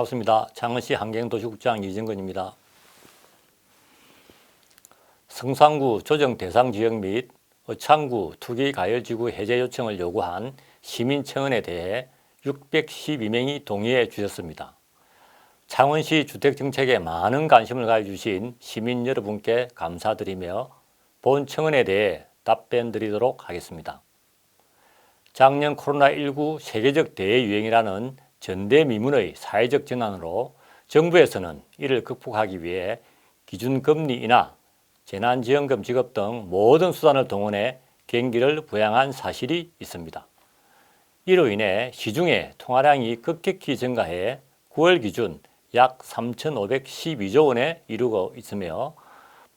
반갑습니다. 창원시 환경도시국장 이정근입니다. 성산구 조정 대상 지역 및 어창구 투기 가열지구 해제 요청을 요구한 시민청원에 대해 612명이 동의해 주셨습니다. 창원시 주택정책에 많은 관심을 가져주신 시민 여러분께 감사드리며 본 청원에 대해 답변 드리도록 하겠습니다. 작년 코로나19 세계적 대유행이라는 전대미문의 사회적 전환으로 정부에서는 이를 극복하기 위해 기준금리 인하, 재난지원금 지급 등 모든 수단을 동원해 경기를 부양한 사실이 있습니다. 이로 인해 시중에 통화량이 급격히 증가해 9월 기준 약 3,512조 원에 이르고 있으며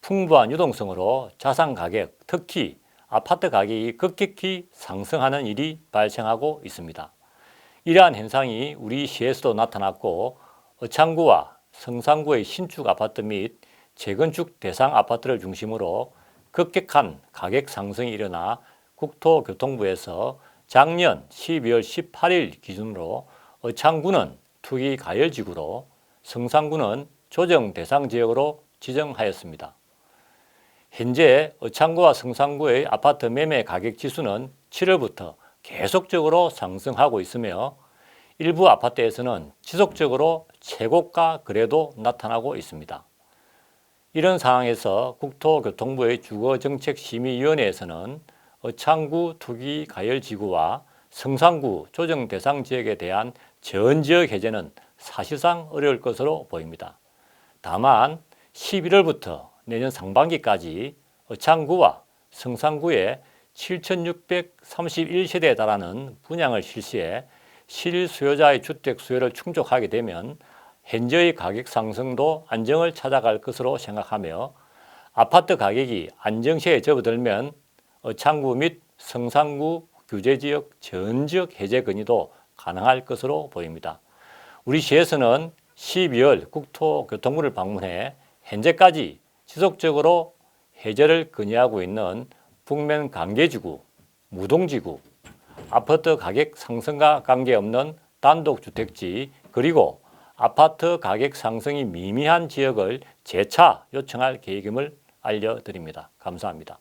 풍부한 유동성으로 자산 가격, 특히 아파트 가격이 급격히 상승하는 일이 발생하고 있습니다. 이러한 현상이 우리 시에서도 나타났고 어창구와 성산구의 신축 아파트 및 재건축 대상 아파트를 중심으로 급격한 가격 상승이 일어나 국토교통부에서 작년 12월 18일 기준으로 어창구는 투기 가열지구로 성산구는 조정 대상 지역으로 지정하였습니다. 현재 어창구와 성산구의 아파트 매매 가격 지수는 7월부터 계속적으로 상승하고 있으며 일부 아파트에서는 지속적으로 최고가 거래도 나타나고 있습니다. 이런 상황에서 국토교통부의 주거정책심의위원회에서는 어창구 투기 가열지구와 성산구 조정 대상 지역에 대한 전지역 해제는 사실상 어려울 것으로 보입니다. 다만 11월부터 내년 상반기까지 어창구와 성산구에 7,631세대에 달하는 분양을 실시해 실수요자의 주택 수요를 충족하게 되면 현재의 가격 상승도 안정을 찾아갈 것으로 생각하며 아파트 가격이 안정세에 접어들면 어창구 및 성산구 규제지역 전 지역 해제 건의도 가능할 것으로 보입니다. 우리 시에서는 12월 국토교통부를 방문해 현재까지 지속적으로 해제를 건의하고 있는 북면 관계지구, 무동지구, 아파트 가격 상승과 관계없는 단독주택지 그리고 아파트 가격 상승이 미미한 지역을 재차 요청할 계획임을 알려드립니다. 감사합니다.